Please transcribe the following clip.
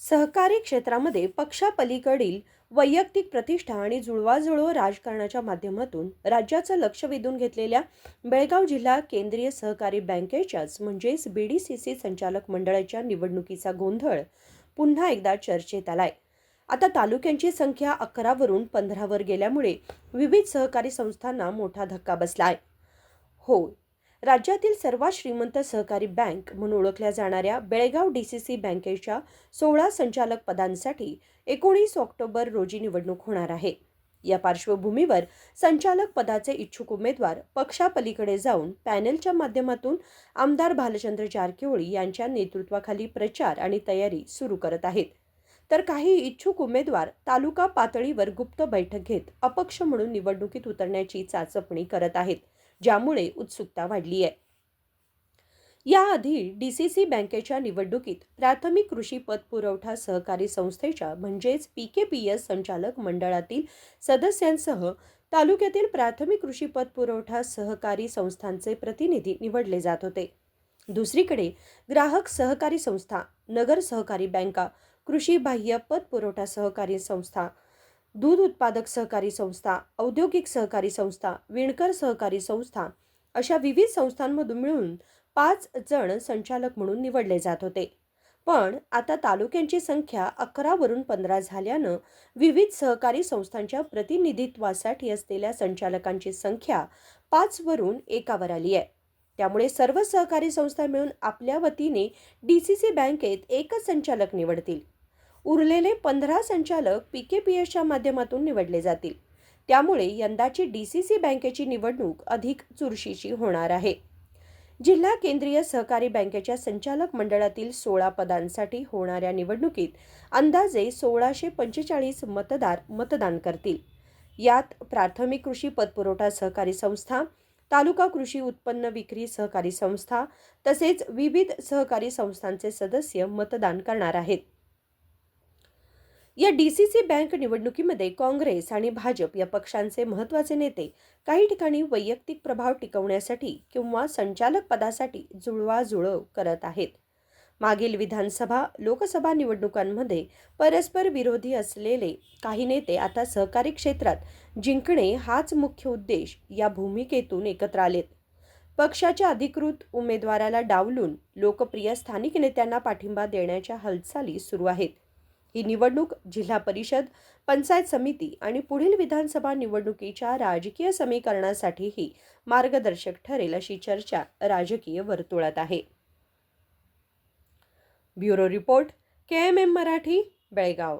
सहकारी क्षेत्रामध्ये पक्षापलीकडील वैयक्तिक प्रतिष्ठा आणि जुळवाजुळव राजकारणाच्या माध्यमातून राज्याचं लक्ष वेधून घेतलेल्या बेळगाव जिल्हा केंद्रीय सहकारी बँकेच्याच म्हणजेच बी डी सी सी संचालक मंडळाच्या निवडणुकीचा गोंधळ पुन्हा एकदा चर्चेत आलाय. आता तालुक्यांची संख्या अकरावरून पंधरावर गेल्यामुळे विविध सहकारी संस्थांना मोठा धक्का बसला आहे हो राज्यातील सर्वात श्रीमंत सहकारी बँक म्हणून ओळखल्या जाणाऱ्या बेळगाव डी सी सी बँकेच्या सोळा संचालक पदांसाठी एकोणीस ऑक्टोबर रोजी निवडणूक होणार आहे. या पार्श्वभूमीवर संचालक पदाचे इच्छुक उमेदवार पक्षापलीकडे जाऊन पॅनेलच्या माध्यमातून आमदार भालचंद्र जारकिहोळी यांच्या नेतृत्वाखाली प्रचार आणि तयारी सुरू करत आहेत. तर काही इच्छुक उमेदवार तालुका पातळीवर गुप्त बैठक घेत अपक्ष म्हणून निवडणुकीत उतरण्याची चाचपणी करत आहेत. ज्यामुळे उत्सुकता वाढली आहे. याआधी डी सी सी बँकेच्या निवडणुकीत प्राथमिक कृषी पतपुरवठा सहकारी संस्थेच्या म्हणजेच पी के पी एस संचालक मंडळातील सदस्यांसह तालुक्यातील प्राथमिक कृषी पतपुरवठा सहकारी संस्थांचे प्रतिनिधी निवडले जात होते. दुसरीकडे ग्राहक सहकारी संस्था नगर सहकारी बँका कृषी बाह्य पतपुरवठा सहकारी संस्था दूध उत्पादक सहकारी संस्था औद्योगिक सहकारी संस्था विणकर सहकारी संस्था अशा विविध संस्थांमधून मिळून पाच जण संचालक म्हणून निवडले जात होते. पण आता तालुक्यांची संख्या अकरावरून पंधरा झाल्यानं विविध सहकारी संस्थांच्या प्रतिनिधित्वासाठी असलेल्या संचालकांची संख्या पाचवरून एकावर आली आहे. त्यामुळे सर्व सहकारी संस्था मिळून आपल्या वतीने डी सी सी बँकेत एकच संचालक निवडतील. उरलेले पंधरा संचालक पी के पी एसच्या माध्यमातून निवडले जातील. त्यामुळे यंदाची डी सी सी बँकेची निवडणूक अधिक चुरशीची होणार आहे. जिल्हा केंद्रीय सहकारी बँकेच्या संचालक मंडळातील सोळा पदांसाठी होणाऱ्या निवडणुकीत अंदाजे सोळाशे पंचेचाळीस मतदार मतदान करतील. यात प्राथमिक कृषी पतपुरवठा सहकारी संस्था तालुका कृषी उत्पन्न विक्री सहकारी संस्था तसेच विविध सहकारी संस्थांचे सदस्य मतदान करणार आहेत. या डी सी सी बँक निवडणुकीमध्ये काँग्रेस आणि भाजप या पक्षांचे महत्त्वाचे नेते काही ठिकाणी वैयक्तिक प्रभाव टिकवण्यासाठी किंवा संचालक पदासाठी जुळवाजुळव करत आहेत. मागील विधानसभा लोकसभा निवडणुकांमध्ये परस्पर विरोधी असलेले काही नेते आता सहकारी क्षेत्रात जिंकणे हाच मुख्य उद्देश या भूमिकेतून एकत्र आलेत. पक्षाच्या अधिकृत उमेदवाराला डावलून लोकप्रिय स्थानिक नेत्यांना पाठिंबा देण्याच्या हालचाली सुरू आहेत. ही निवडणूक जिल्हा परिषद पंचायत समिती आणि पुढील विधानसभा निवडणुकीच्या राजकीय समीकरणासाठीही मार्गदर्शक ठरेल अशी चर्चा राजकीय वर्तुळात आहे. Bureau report K M M Marathi Belgaum.